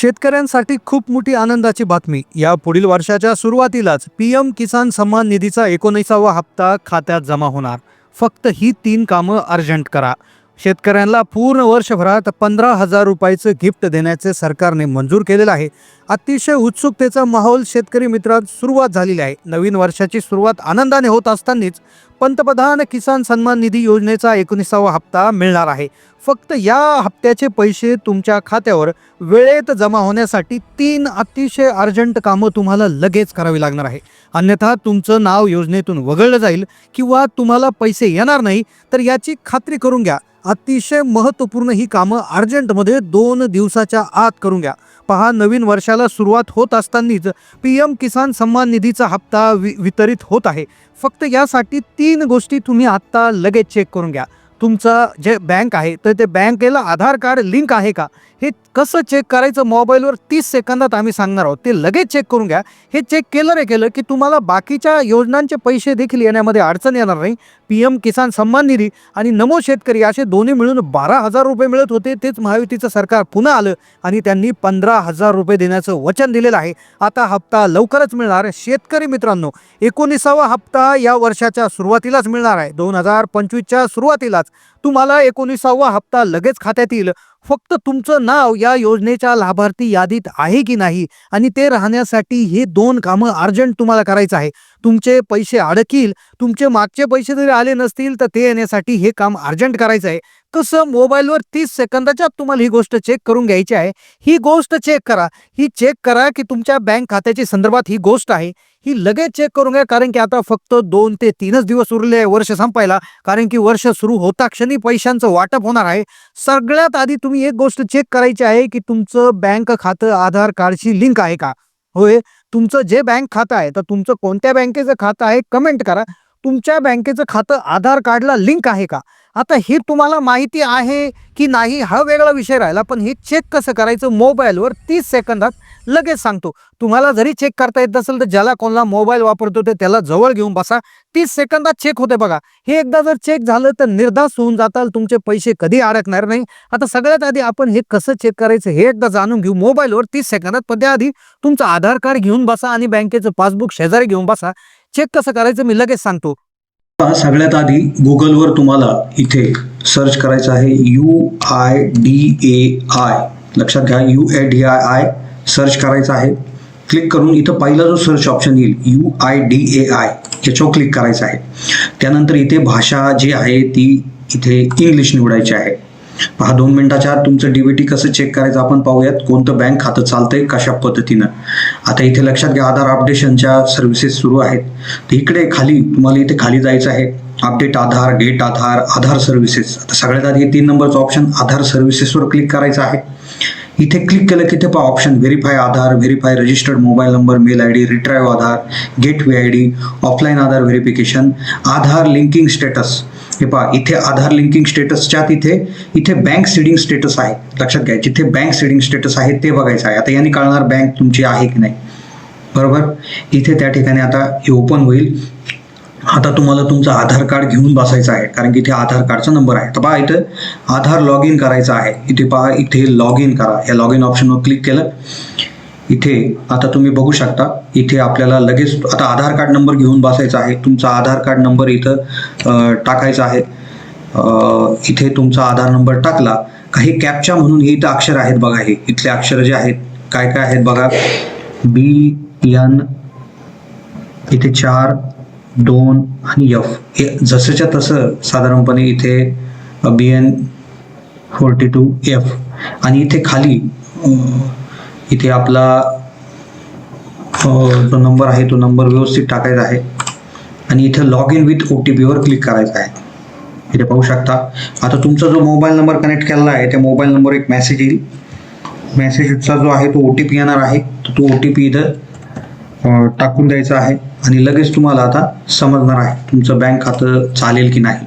शेतकऱ्यांसाठी खूप मोठी आनंदाची बातमी. या पुढील वर्षाच्या सुरुवातीलाच पी एम किसान सन्मान निधीचा एकोणीसावा हप्ता खात्यात जमा होणार. फक्त ही तीन कामं अर्जंट करा. शेतकऱ्यांना पूर्ण वर्षभरात पंधरा हजार रुपयाचं गिफ्ट देण्याचे सरकारने मंजूर केलेलं आहे. अतिशय उत्सुकतेचा माहोल शेतकरी मित्रात सुरुवात झालेली आहे. नवीन वर्षाची सुरुवात आनंदाने होत असतानाच पंतप्रधान किसान सन्मान निधी योजनेचा एकोणीसावा हप्ता मिळणार आहे. फक्त या हप्त्याचे पैसे तुमच्या खात्यावर वेळेत जमा होण्यासाठी तीन अतिशय अर्जंट कामं तुम्हाला लगेच करावी लागणार आहे. अन्यथा तुमचं नाव योजनेतून वगळलं जाईल किंवा तुम्हाला पैसे येणार नाही तर याची खात्री करून घ्या. अतिशय महत्त्वपूर्ण ही कामं अर्जंटमध्ये दोन दिवसाच्या आत करून घ्या. पहा नवीन वर्षाला सुरुवात होत असतानाच पी एम किसान सन्मान निधीचा हप्ता वि वितरित होत आहे. फक्त यासाठी तीन गोष्टी तुम्ही आत्ता लगेच चेक करून घ्या. तुमचं जे बँक आहे तर ते बँकेला आधार कार्ड लिंक आहे का? हे कसं चेक करायचं? मोबाईलवर तीस सेकंदात आम्ही सांगणार आहोत. ते लगेच चेक करून घ्या. हे चेक केलं रे केलं की तुम्हाला बाकीच्या योजनांचे पैसे देखील येण्यामध्ये अडचण येणार नाही. पी एम किसान सन्मान निधी आणि नमो शेतकरी असे दोन्ही मिळून बारा हजार रुपये मिळत होते तेच महायुतीचं सरकार पुन्हा आलं आणि त्यांनी पंधरा हजार रुपये देण्याचं वचन दिलेलं आहे. आता हप्ता लवकरच मिळणार. शेतकरी मित्रांनो एकोणीसावा हप्ता या वर्षाच्या सुरुवातीलाच मिळणार आहे. दोन हजार पंचवीसच्या सुरुवातीलाच. तुम्हाला एकोणीसावा हप्ता लगेच खात्यात येईल. फक्त तुमचं नाव या योजनेच्या लाभार्थी यादीत आहे की नाही? आणि ते राहण्यासाठी हे दोन कामं अर्जंट तुम्हाला करायचं आहे. तुमचे पैसे अडकील तुमचे मागचे पैसे जरी आले नसतील तर ते येण्यासाठी हे काम अर्जंट करायचं आहे. कसं? मोबाईलवर तीस सेकंदाच्या आत तुम्हाला ही गोष्ट चेक करून घ्यायची आहे. ही गोष्ट चेक करा. ही चेक करा की तुमच्या बँक खात्याच्या संदर्भात ही गोष्ट आहे. ही लगेच चेक करून घ्या कारण की आता फक्त दोन ते तीनच दिवस उरले आहे वर्ष संपायला. कारण की वर्ष सुरू होता क्षणी पैशांचं वाटप होणार आहे. सगळ्यात आधी तुम्ही एक गोष्ट चेक करायची आहे की तुमचं बँक खातं आधार कार्डशी लिंक आहे का? होय तुमचं जे बँक खातं आहे तर तुमचं कोणत्या बँकेचं खातं आहे कमेंट करा. तुमच्या बँकेचं खातं आधार कार्डला लिंक आहे का? आता हे तुम्हाला माहिती आहे की नाही हा वेगळा विषय राहिला पण हे चेक कसं करायचं? मोबाईलवर तीस सेकंदात लगेच सांगतो. तुम्हाला जरी चेक करता येत नसेल तर ज्याला कोणाला मोबाईल वापरतो ते त्याला जवळ घेऊन बसा. तीस सेकंदात चेक होते बघा. हे एकदा जर चेक झालं तर निर्धास होऊन जाताल तुमचे पैसे कधी अडकणार नाही. आता सगळ्यात आधी आपण हे कसं चेक करायचं हे एकदा जाणून घेऊ. मोबाईलवर तीस सेकंदात पण त्याआधी तुमचं आधार कार्ड घेऊन बसा आणि बँकेचं पासबुक शेजारी घेऊन बसा. चेक कसं करायचं मी लगेच सांगतो. सगळ्यात आधी गुगलवर तुम्हाला इथे सर्च करायचं आहे U I D A I लक्षात घ्या U A D I I search करायचं आहे. क्लिक करून इथं पहिला जो search option U I D A I I याच्यावर क्लिक करायचं आहे. त्यानंतर इथे भाषा जी आहे ती इथे इंग्लिश निवडायची आहे. पहा दोन मिनिटाच्या आत तुमचं डीबीटी कसं चेक करायचं आपण पाहूयात. कोणतं बँक खातं चालतंय कशा पद्धतीनं? आता इथे लक्षात घ्या आधार अपडेशनच्या सर्व्हिसेस सुरू आहेत. तर इकडे खाली तुम्हाला इथे खाली जायचं आहे. Update Aadhaar get Aadhaar Aadhaar services आता सगळ्यात आधी तीन नंबरचं ऑप्शन आधार सर्व्हिसेसवर क्लिक करायचं आहे. इथे क्लिक केलं की ते पहा option verify Aadhaar verify registered mobile number mail I D retrieve Aadhaar gateway I D offline Aadhaar verification Aadhaar linking status हे पहा इथे आधार लिंकिंग स्टेटसच्या तिथे इथे बँक सिडिंग स्टेटस आहे. लक्षात घ्या जिथे बँक सिडिंग स्टेटस आहे ते बघायचं आहे. आता यांनी कळणार बँक तुमची आहे की नाही. बरोबर? इथे त्या ठिकाणी आता हे ओपन होईल. आता तुम्हाला तुमचं आधार कार्ड घेऊन बसायचं आहे कारण की इथे आधार कार्डचा नंबर आहे. तर पहा इथं आधार लॉग इन करायचं आहे. इथे पहा इथे लॉग इन करा. या लॉग इन ऑप्शनवर क्लिक केलं. इथे आता तुम्ही बघू शकता इथे आपल्याला लगेच आता आधार कार्ड नंबर घेऊन बसायचा आहे. तुमचा आधार कार्ड नंबर इथं टाकायचा आहे. इथे तुमचा आधार नंबर टाकला. काही कॅपच्या म्हणून हे इथं अक्षर आहेत बघा हे. इथले अक्षर जे आहेत काय काय आहेत बघा. बी एन इथे चार दोन आणि एफ हे जसंच्या तसं साधारणपणे इथे B N forty two F आणि इथे खाली इथे आपला जो नंबर आहे तो नंबर व्यवस्थित टाकायचा आहे. आणि इथे log in with O T पीवर क्लिक करायचं आहे. इथे पाहू शकता. आता तुमचा जो मोबाईल नंबर कनेक्ट केलेला आहे त्या मोबाईल नंबर एक मेसेज येईल. मेसेजचा जो आहे तो ओ टी पी येणार आहे. तर तो ओ टी पी इथं टाकून द्यायचा आहे. आणि लगेच तुम्हाला आता समजणार आहे तुमचं बँक खातं चालेल की नाही.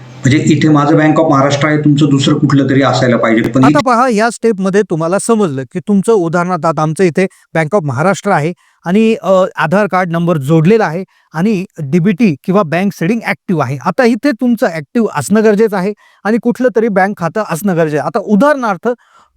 म्हणजे इथे माझं बँक ऑफ महाराष्ट्र आहे तुमचं दुसरं कुठलं तरी असायला पाहिजे पण आता पहा या स्टेपमध्ये तुम्हाला समजलं की तुमचं उदाहरणार्थ आता आमचं इथे बँक ऑफ महाराष्ट्र आहे आणि आधार कार्ड नंबर जोडलेला आहे आणि डीबीटी किंवा बँक सेडिंग ऍक्टिव्ह आहे. आता इथे तुमचं ऍक्टिव्ह असणं गरजेचं आहे आणि कुठलं तरी बँक खातं असणं गरजेचं आहे. आता उदाहरणार्थ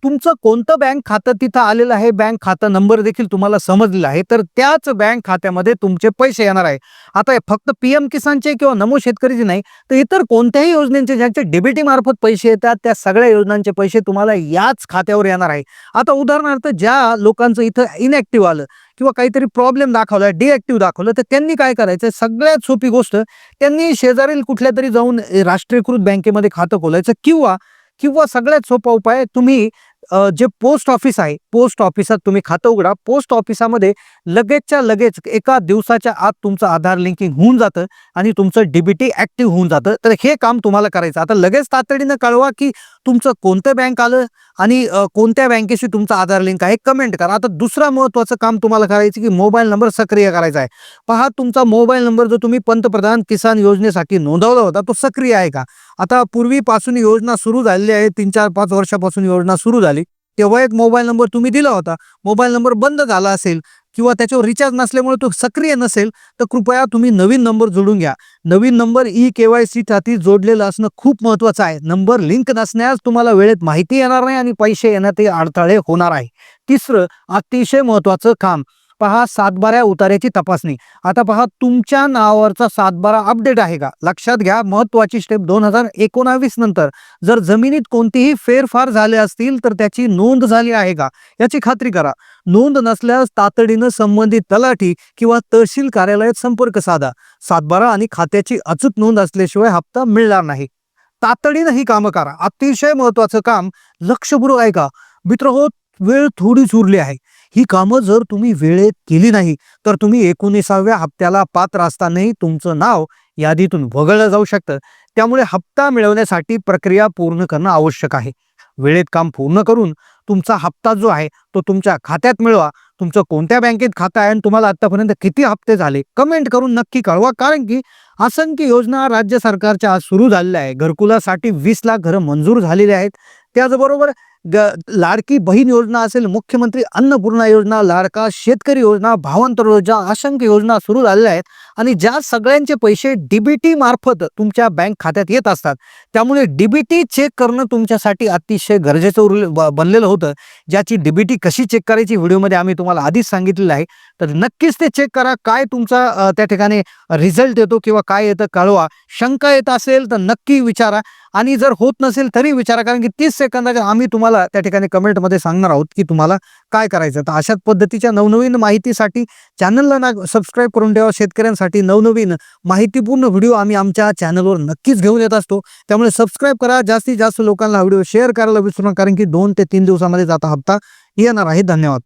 तुमचं कोणतं बँक खातं तिथं आलेलं आहे? बँक खातं नंबर देखील तुम्हाला समजलेला आहे. तर त्याच बँक खात्यामध्ये तुमचे पैसे येणार आहे. आता हे फक्त पीएम किसानचे किंवा नमो शेतकरीचे नाही तर इतर कोणत्याही योजनेचे ज्यांचे डेबिटीमार्फत पैसे येतात त्या सगळ्या योजनांचे पैसे तुम्हाला याच खात्यावर येणार आहे. आता उदाहरणार्थ ज्या लोकांचं इथं इनॅक्टिव्ह आलं किंवा काहीतरी प्रॉब्लेम दाखवला डिएक्टिव्ह दाखवलं तर त्यांनी काय करायचं सगळ्यात सोपी गोष्ट त्यांनी शेजारील कुठल्या तरी जाऊन राष्ट्रीयकृत बँकेमध्ये खातं खोलायचं किंवा किंवा सगळ्यात सोपा उपाय तुम्ही जे पोस्ट ऑफिस आहे पोस्ट ऑफिसात तुम्ही खातं उघडा. पोस्ट ऑफिसामध्ये लगेचच्या लगेच एका दिवसाच्या आत तुमचं आधार लिंकिंग होऊन जातं आणि तुमचं डीबीटी ऍक्टिव्ह होऊन जातं. तर हे काम तुम्हाला करायचं. आता लगेच तातडीनं कळवा की तुमचं कोणतं बँक आलं आणि कोणत्या बँकेशी तुमचं आधार लिंक आहे कमेंट करा. आता दुसरा महत्त्वाचं काम तुम्हाला करायचं की मोबाईल नंबर सक्रिय करायचा आहे. पहा तुमचा मोबाईल नंबर जो तुम्ही पंतप्रधान किसान योजनेसाठी नोंदवला होता तो सक्रिय आहे का? आता पूर्वीपासून योजना सुरू झालेली आहे तीन चार पाच वर्षापासून योजना सुरू झाली. तेव्हा एक मोबाईल नंबर तुम्ही दिला होता. मोबाईल नंबर बंद झाला असेल किंवा त्याच्यावर रिचार्ज नसल्यामुळे तो सक्रिय नसेल तर कृपया तुम्ही नवीन नंबर जोडून घ्या. नवीन number E K Y C साठी जोडलेलं असणं खूप महत्वाचं आहे. नंबर लिंक नसण्यास तुम्हाला वेळेत माहिती येणार नाही आणि पैसे येण्यात अडथळे होणार आहे. तिसरं अतिशय महत्वाचं काम. पहा सातबाऱ्या उतार्याची तपासणी. आता पहा तुमच्या नावावरचा सातबारा अपडेट आहे का? लक्षात घ्या महत्वाची स्टेप दोन हजार एकोणावीस नंतर. जर जमिनीत कोणतीही फेरफार झाले असतील तर त्याची नोंद झाली आहे का? याची खात्री करा. नोंद नसल्यास तातडीनं संबंधित तलाठी किंवा तहसील कार्यालयात संपर्क साधा. सातबारा आणि खात्याची अचूक नोंद असल्याशिवाय हप्ता मिळणार नाही. तातडीनं ही कामं करा. अतिशय महत्वाचं काम लक्षपूर्वक ऐका. मित्र हो वेळ थोडीच उरली आहे. ही कामं जर तुम्ही वेळेत केली नाही तर तुम्ही एकोणीसाव्या हप्त्याला पात्र असतानाही तुमचं नाव यादीतून वगळलं जाऊ शकतं. त्यामुळे हप्ता मिळवण्यासाठी प्रक्रिया पूर्ण करणं आवश्यक आहे. वेळेत काम पूर्ण करून तुमचा हप्ता जो आहे तो तुमच्या खात्यात मिळवा. तुमचं कोणत्या बँकेत खातं आहे आणि तुम्हाला आतापर्यंत किती हप्ते झाले कमेंट करून नक्की कळवा. कारण की असंख्य योजना राज्य सरकारच्या आज सुरू झालेल्या आहे. घरकुलासाठी वीस लाख घरं मंजूर झालेली आहेत. त्याचबरोबर लाडकी बहीण योजना असेल मुख्यमंत्री अन्नपूर्णा योजना लाडका शेतकरी योजना भावांतर योजना असंख्य योजना सुरू झालेल्या आहेत. आणि ज्या सगळ्यांचे पैसे डीबीटी मार्फत तुमच्या बँक खात्यात येत असतात त्यामुळे डीबीटी चेक करणं तुमच्यासाठी अतिशय गरजेचं उरले ब- बनलेलं होतं. ज्याची डीबीटी कशी चेक करायची व्हिडिओमध्ये आम्ही तुम्हाला आधीच सांगितलेलं आहे. तर नक्कीच ते चेक करा. काय तुमचा त्या ठिकाणी रिझल्ट येतो किंवा काय येतं कळवा. शंका येत असेल तर नक्की विचारा. आणि जर होत नसेल तरी विचारा. कारण की तीस सेकंदाच्या आम्ही तुम्हाला त्या ठिकाणी कमेंटमध्ये सांगणार आहोत की तुम्हाला काय करायचं तर अशाच पद्धतीच्या नवनवीन माहितीसाठी चॅनलला ना सबस्क्राईब करून ठेवा. शेतकऱ्यांसाठी नवनवीन माहितीपूर्ण व्हिडिओ आम्ही आमच्या चॅनलवर नक्कीच घेऊन येत असतो. त्यामुळे सबस्क्राईब करा. जास्तीत जास्त लोकांना हा व्हिडिओ शेअर करायला विसरू नका. कारण की दोन ते तीन दिवसामध्ये आता हप्ता येणार आहे. धन्यवाद.